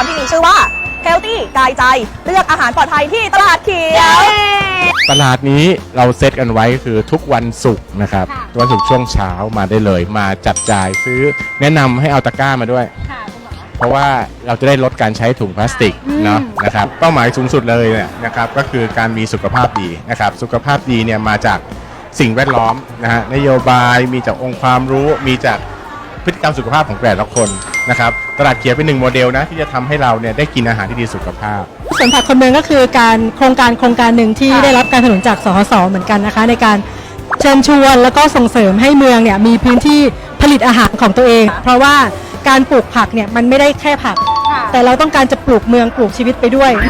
รที่มีชื่อว่า Healthy กายใจ เลือกอาหารปลอดภัยที่ตลาดเขียว ตลาดนี้เราเซตกันไว้คือทุกวันศุกร์นะครับค่ะ วันศุกร์ช่วงเช้ามาได้เลย มาจับจ่ายซื้อแนะนำให้เอาตะกร้ามาด้วย ค่ะคุณหมอ เพราะว่าเราจะได้ลดการใช้ถุงพลาสติกอืม เนาะนะครับเป้าหมายสูงสุดเลยเนี่ยนะครับก็คือการมีสุขภาพดีนะครับสุขภาพดีเนี่ยมาจากสิ่งแวดล้อมนะฮะนโยบายมีจากองค์ความรู้มีจากพฤติกรรมสุขภาพของแต่ละคน นะครับตลาดเขียวเป็นหนึ่งโมเดลนะที่จะทำให้เราเนี่ยได้กินอาหารที่ดีสุขภาพสวนผักคนเมืองก็คือการโครงการโครงการหนึ่งที่ค่ะได้รับการสนับสนุนจากสหสเหมือนกันนะคะ ในการเชิญชวนแล้วก็ส่งเสริมให้เมืองเนี่ยมีพื้นที่ผลิตอาหารของตัวเอง เพราะว่าการปลูกผักเนี่ยมันไม่ได้แค่ผักค่ะแต่เราต้องการจะปลูกเมืองปลูกชีวิตไปด้วยค